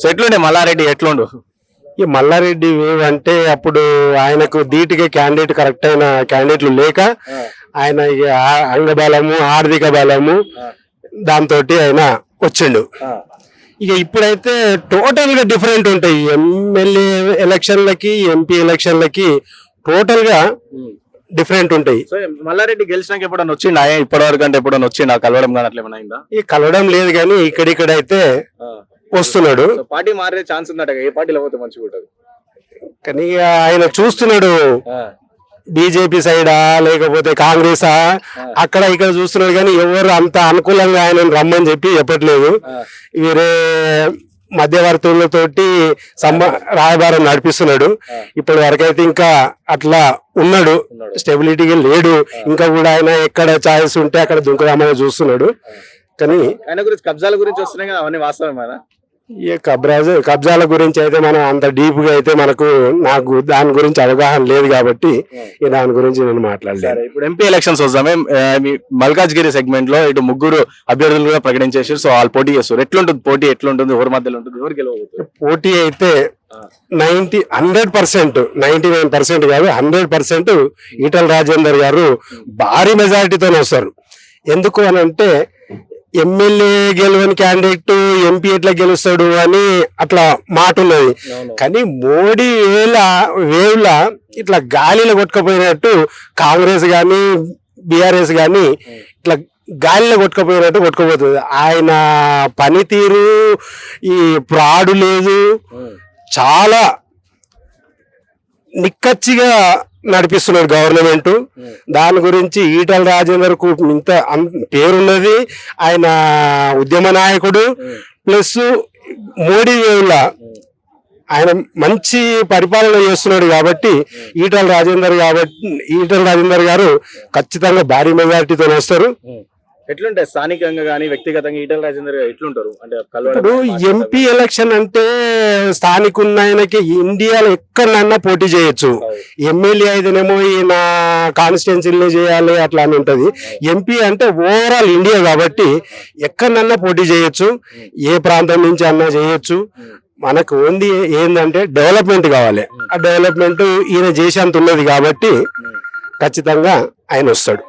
So ఎట్లుండే మల్లారెడ్డి? ఎట్లుండు? ఈ మల్లారెడ్డి అంటే అప్పుడు ఆయనకు ధీటుగా క్యాండిడేట్ కరెక్ట్ అయిన క్యాండిడేట్లు లేక ఆయన అంగబలము ఆర్థిక బలము దాంతో ఆయన వచ్చిండు. ఇక ఇప్పుడైతే టోటల్గా డిఫరెంట్ ఉంటాయి. ఎమ్మెల్యే ఎలక్షన్లకి ఎంపీ ఎలక్షన్లకి టోటల్గా డిఫరెంట్ ఉంటాయి. మల్లారెడ్డి గెలిచినాక ఎప్పుడన్నా వచ్చిండా? ఇప్పటి వరకు అంటే ఎప్పుడన్నా వచ్చిండా? కలవడం కానీ అట్లా ఏమైనా అయిందా? ఈ కలవడం లేదు కానీ ఇక్కడిక్కడ అయితే వస్తున్నాడు. పార్టీ మారే ఛాన్స్ ఉందట ఏ పార్టీలో పోతే మంచిగా ఉంటుంది. కానీ ఆయన చూస్తున్నాడు. బీజేపీ సైడా లేకపోతే కాంగ్రెసా అక్కడ ఇక్కడ చూస్తున్నాడు కానీ ఎవరు అంత అనుకూలంగా ఆయన రమ్మని చెప్పి చెప్పట్లేదు. వేరే మధ్యవర్తులతోటి సంబ రాయబారం నడిపిస్తున్నాడు. ఇప్పటి వరకైతే ఇంకా అట్లా ఉన్నాడు. స్టెబిలిటీగా లేడు. ఇంకా కూడా ఆయన ఎక్కడ ఛాయిస్ ఉంటే అక్కడ దుంకుదామని చూస్తున్నాడు. కానీ ఆయన గురించి కబ్జాల గురించి వస్తున్నాయి కదా అవన్నీ వాస్తవమేనా? ఈ కబ్రాజ్ కబ్జాల గురించి అయితే మనం అంత డీప్గా అయితే మనకు నాకు దాని గురించి అవగాహన లేదు కాబట్టి ఈ దాని గురించి నేను మాట్లాడలేదు. ఇప్పుడు ఎంపీ ఎలక్షన్స్ వస్తామే మీ మల్కాజ్గిరి సెగ్మెంట్లో ఇటు ముగ్గురు అభ్యర్థులు కూడా ప్రకటించేసి సో వాళ్ళు పోటీ చేస్తారు. ఎట్లుంటుంది పోటీ? ఎట్లుంటుంది? ఎవరి మధ్యలో ఉంటుంది? ఎవరు గెలవబోతుంది పోటీ అయితే ninety hundred percent ninety nine percent కాదు హండ్రెడ్ పర్సెంట్ ఈటల రాజేందర్ గారు భారీ మెజారిటీతో వస్తారు. ఎందుకు అని అంటే ఎమ్మెల్యే గెలవని క్యాండిడేట్ ఎంపీ ఎట్లా గెలుస్తాడు అని అట్లా మాట ఉన్నది కానీ మోడీ వేల వేవ్ల ఇట్లా గాలిలో కొట్టుకపోయినట్టు కాంగ్రెస్ కానీ బీఆర్ఎస్ కానీ ఇట్లా గాలిలో కొట్టుకపోయినట్టు కొట్టుకుపోతుంది. ఆయన పనితీరు ఈ ప్రాడు లేదు. చాలా నిక్కచ్చిగా నడిపిస్తున్నారు గవర్నమెంట్. దాని గురించి ఈటల రాజేందర్కు ఇంత పేరున్నది ఆయన ఉద్యమ నాయకుడు. ప్లస్ మోడీ వేవుల ఆయన మంచి పరిపాలన చేస్తున్నాడు కాబట్టి ఈటల రాజేందర్ కాబట్టి ఈటల రాజేందర్ గారు ఖచ్చితంగా భారీ మెజారిటీతో వస్తారు. ఎట్లుంటాయి? స్థానికంగా కానీ వ్యక్తిగతంగా ఈటల రాజేందర్ గారు ఎట్లుంటారు? అంటే ఇప్పుడు. ఎంపీ ఎలక్షన్ అంటే స్థానిక ఉన్న ఆయనకి ఇండియాలో ఎక్కడన్నా పోటీ చేయొచ్చు. ఎమ్మెల్యే అయితేనేమో ఈయన కాన్స్టిట్యున్సీలో చేయాలి అట్లా అని ఉంటది ఎంపీ అంటే ఓవరాల్ ఇండియా కాబట్టి ఎక్కడన్నా పోటీ చేయొచ్చు. ఏ ప్రాంతం నుంచి అన్నా చేయొచ్చు. మనకు ఉంది ఏంటంటే డెవలప్మెంట్ కావాలి. ఆ డెవలప్మెంట్ ఈయన చేసేంత ఉన్నది కాబట్టి ఖచ్చితంగా ఆయన వస్తాడు.